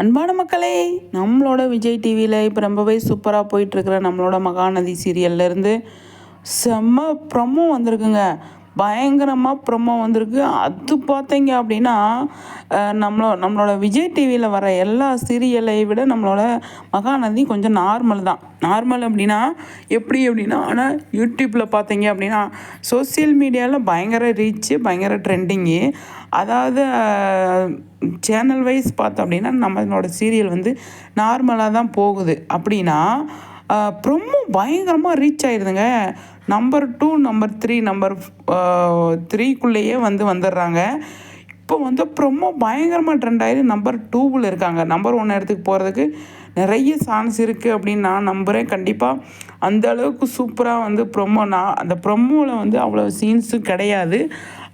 அன்பான மக்களே நம்மளோட விஜய் டிவியில் இப்போ ரொம்பவே சூப்பராக போயிட்டுருக்கிற நம்மளோட மகாநதி சீரியல்லேருந்து செம்ம ப்ரமோ வந்திருக்குங்க. பயங்கரமாக ப்ரொமோ வந்திருக்கு. அது பார்த்தீங்க அப்படின்னா நம்மளோ நம்மளோட விஜய் டிவியில் வர எல்லா சீரியலை விட நம்மளோட மகாநதி கொஞ்சம் நார்மல் தான். நார்மல் அப்படின்னா எப்படி அப்படின்னா ஆனால் யூடியூப்பில் பார்த்தீங்க அப்படின்னா சோசியல் மீடியாவில் பயங்கர ரீச்சு பயங்கர ட்ரெண்டிங்கு அதாவது சேனல் வைஸ் பார்த்தோம் அப்படின்னா நம்மளோட சீரியல் வந்து நார்மலாக தான் போகுது. அப்படின்னா ப்ரொமோ பயங்கரமாக reach ஆயிடுதுங்க number two number three number த்ரீக்குள்ளேயே வந்து வந்துடுறாங்க. இப்போ வந்து ப்ரொமோ பயங்கரமாக ட்ரெண்ட் ஆகிடு நம்பர் டூவில் இருக்காங்க. நம்பர் ஒன் இடத்துக்கு போகிறதுக்கு நிறைய சான்ஸ் இருக்குது அப்படின்னு நான் நம்புகிறேன் கண்டிப்பாக அந்த அளவுக்கு சூப்பராக வந்து ப்ரொமோ நான் அந்த ப்ரொமோவில் வந்து அவ்வளோ சீன்ஸும் கிடையாது.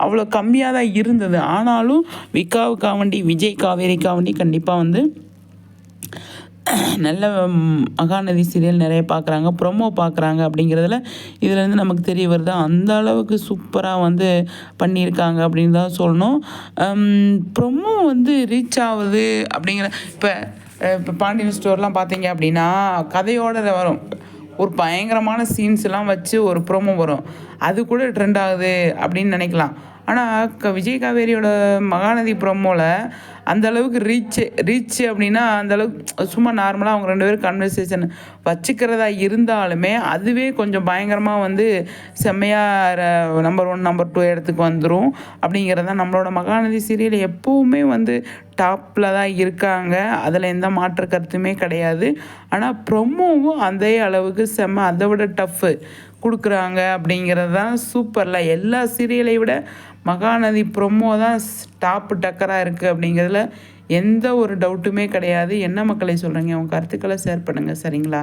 அவ்வளோ கம்மியாக தான் இருந்தது. ஆனாலும் விகாவுக்காவண்டி விஜய் காவேரிக்காவண்டி கண்டிப்பாக வந்து நல்ல மகாநதி சீரியல் நிறைய பார்க்குறாங்க ப்ரொமோ பார்க்குறாங்க அப்படிங்கிறதுல இதுலேருந்து நமக்கு தெரிய வருது அந்த அளவுக்கு சூப்பராக வந்து பண்ணியிருக்காங்க அப்படின்னு தான் சொல்லணும். ப்ரொமோ வந்து ரீச் ஆகுது அப்படிங்கிற இப்போ இப்போ பாண்டியன் ஸ்டோர்லாம் பார்த்தீங்க அப்படின்னா கதையோட வரும். ஒரு பயங்கரமான சீன்ஸ்லாம் வச்சு ஒரு ப்ரோமோ வரும். அது கூட ட்ரெண்ட் ஆகுது அப்படின்னு நினைக்கலாம். ஆனால் க விஜய் காவேரியோட மகாநதி ப்ரோமோவில் அந்த அளவுக்கு ரீச்சு ரீச்சு அப்படின்னா அந்த அளவுக்கு சும்மா நார்மலாக அவங்க ரெண்டு பேரும் கன்வர்சேஷன் வச்சுக்கிறதா இருந்தாலுமே அதுவே கொஞ்சம் பயங்கரமாக வந்து செம்மையாக நம்பர் ஒன் நம்பர் டூ இடத்துக்கு வந்துடும் அப்படிங்கிறது தான் நம்மளோட மகாநதி சீரியல் எப்போவுமே வந்து டாப்பில் தான் இருக்காங்க. அதில் எந்த மாற்று கருத்துமே கிடையாது. ஆனால் ப்ரொமோவும் அதே அளவுக்கு செம்ம அதை விட டஃப்பு கொடுக்குறாங்க அப்படிங்கிறது தான் சூப்பரில் எல்லா சீரியலை விட மகாநதி ப்ரொமோ தான் டாப்பு டக்கராக இருக்குது அப்படிங்கிறதுல எந்த ஒரு டவுட்டுமே கிடையாது. என்ன மக்களை சொல்கிறீங்க உங்கள் கருத்துக்களை ஷேர் பண்ணுங்கள் சரிங்களா?